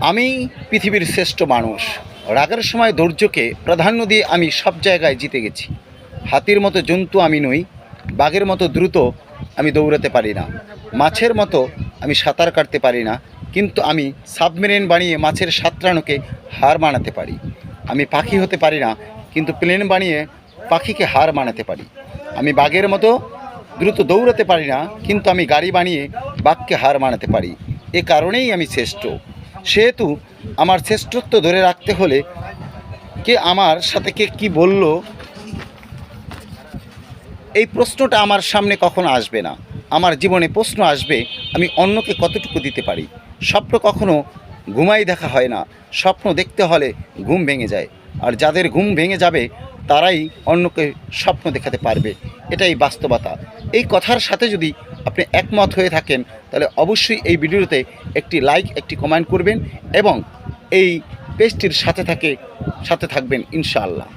আমি পৃথিবীর শ্রেষ্ঠ মানুষ। রাগের সময় ধৈর্যকে প্রাধান্য দিয়ে আমি সব জায়গায় জিতে গেছি। হাতির মতো জন্তু আমি নই, বাঘের মতো দ্রুত আমি দৌড়াতে পারি না। মাছের মতো আমি সাঁতার কাটতে পারি না, কিন্তু আমি সাবমেরিন বানিয়ে মাছের সাঁতরানোকে হার মানাতে পারি। আমি পাখি হতে পারি না, কিন্তু প্লেন বানিয়ে পাখিকে হার মানাতে পারি। আমি বাঘের মতো দ্রুত দৌড়াতে পারি না, কিন্তু আমি গাড়ি বানিয়ে বাঘকে হার মানাতে পারি। এ কারণেই আমি শ্রেষ্ঠ। সেহেতু আমার শ্রেষ্ঠত্ব ধরে রাখতে হলে কে আমার সাথে কে কী বলল, এই প্রশ্নটা আমার সামনে কখনো আসবে না। আমার জীবনে প্রশ্ন আসবে, আমি অন্যকে কতটুকু দিতে পারি? স্বপ্ন কখনো ঘুমাই দেখা হয় না। স্বপ্ন দেখতে হলে ঘুম ভেঙে যায়। আর যাদের ঘুম ভেঙে যাবে, তারাই অন্যকে স্বপ্ন দেখাতে পারবে। এটাই বাস্তবতা। এই কথার সাথে যদি আপনি একমত হয়ে থাকেন, তাহলে অবশ্যই এই ভিডিওতে একটি লাইক একটি কমেন্ট করবেন এবং এই পেজটির সাথে থাকে, সাথে থাকবেন ইনশাআল্লাহ।